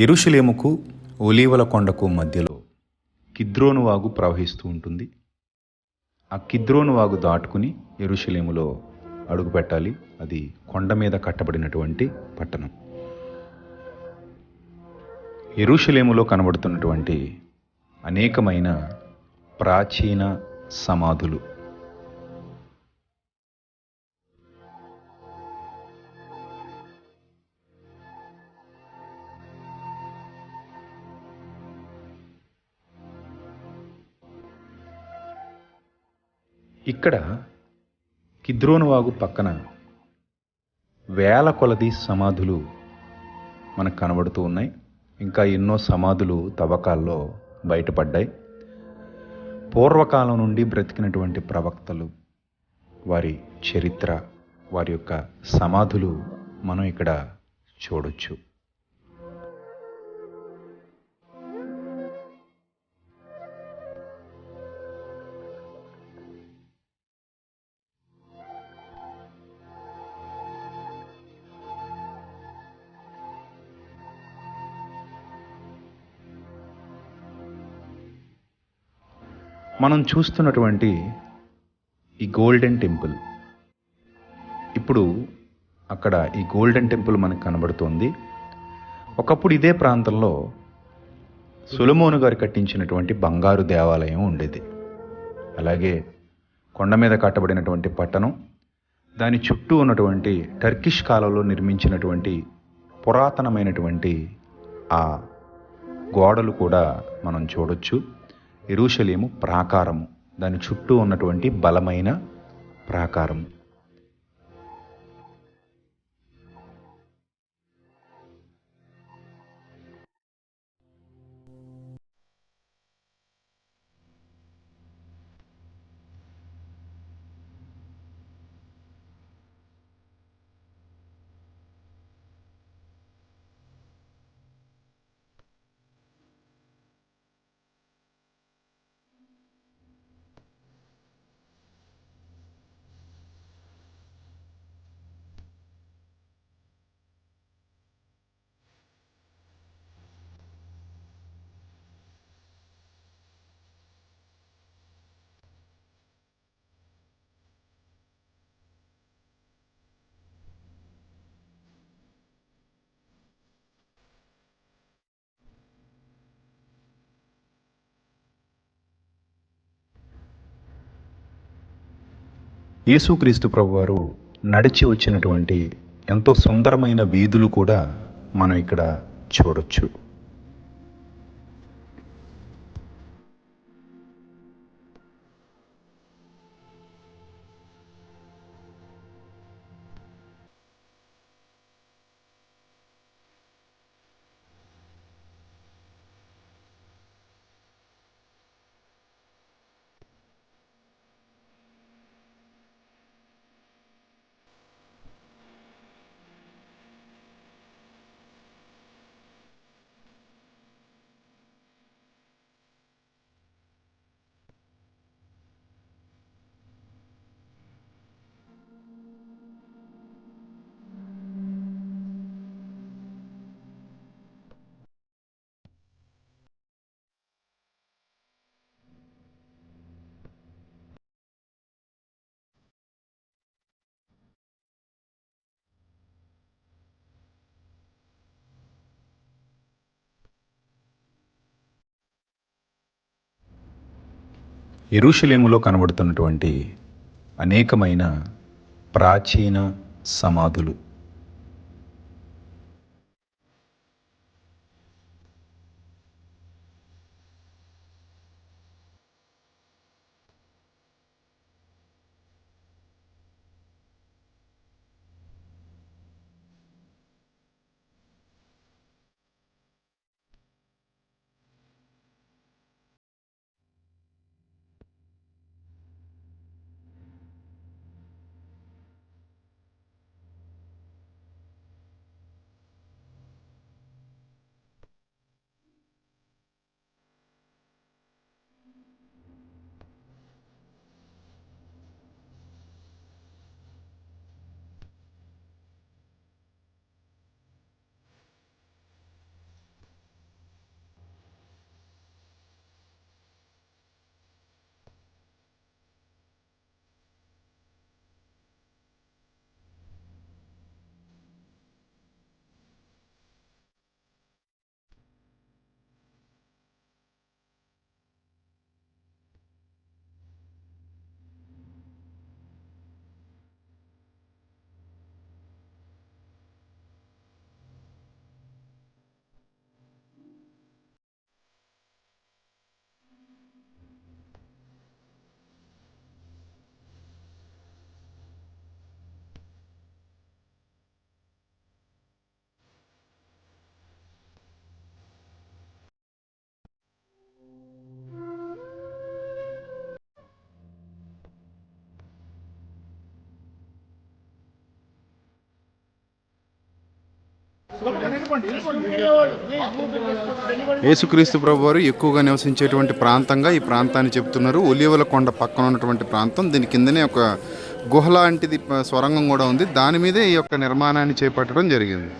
ఎరుషలేముకు ఒలీవల కొండకు మధ్యలో కిద్రోను వాగు ప్రవహిస్తూ ఉంటుంది. ఆ కిద్రోను వాగు దాటుకుని ఎరుషలేములో అడుగు పెట్టాలి అది కొండ మీద కట్టబడినటువంటి పట్టణం. ఎరుషలేములో కనబడుతున్నటువంటి అనేకమైన ప్రాచీన సమాధులు. ఇక్కడ కిద్రోనువాగు పక్కన వేల కొలది సమాధులు మనకు కనబడుతూ ఉన్నాయి. ఇంకా ఎన్నో సమాధులు తవ్వకాల్లో బయటపడ్డాయి. పూర్వకాలం నుండి బ్రతికినటువంటి ప్రవక్తలు వారి చరిత్ర వారి యొక్క సమాధులు మనం ఇక్కడ చూడొచ్చు. మనం చూస్తున్నటువంటి ఈ గోల్డెన్ టెంపుల్. ఇప్పుడు అక్కడ ఈ గోల్డెన్ టెంపుల్ మనకు కనబడుతోంది. ఒకప్పుడు ఇదే ప్రాంతంలో సులమోను గారు కట్టించినటువంటి బంగారు దేవాలయం ఉండేది. అలాగే కొండ మీద కట్టబడినటువంటి పట్టణం దాని చుట్టూ ఉన్నటువంటి టర్కిష్ కాలంలో నిర్మించినటువంటి పురాతనమైనటువంటి ఆ గోడలు కూడా మనం చూడొచ్చు. ఎరుషలేము ప్రాకారము. దాని చుట్టూ ఉన్నటువంటి బలమైన ప్రాకారం యేసుక్రీస్తు ప్రభువారు నడిచి వచ్చినటువంటి ఎంతో సుందరమైన వీధులు కూడా మనం ఇక్కడ చూడొచ్చు. ఎరుషలేములో కనబడుతున్నటువంటి అనేకమైన ప్రాచీన సమాధులు. యేసుక్రీస్తు ప్రభు వారు ఎక్కువగా నివసించేటువంటి ప్రాంతంగా ఈ ప్రాంతాన్ని చెప్తున్నారు. ఒలివల కొండ పక్కన ఉన్నటువంటి ప్రాంతం. దీని కిందనే ఒక గుహ లాంటిది స్వరంగం కూడా ఉంది. దాని మీదే ఈ యొక్క నిర్మాణాన్ని చేపట్టడం జరిగింది.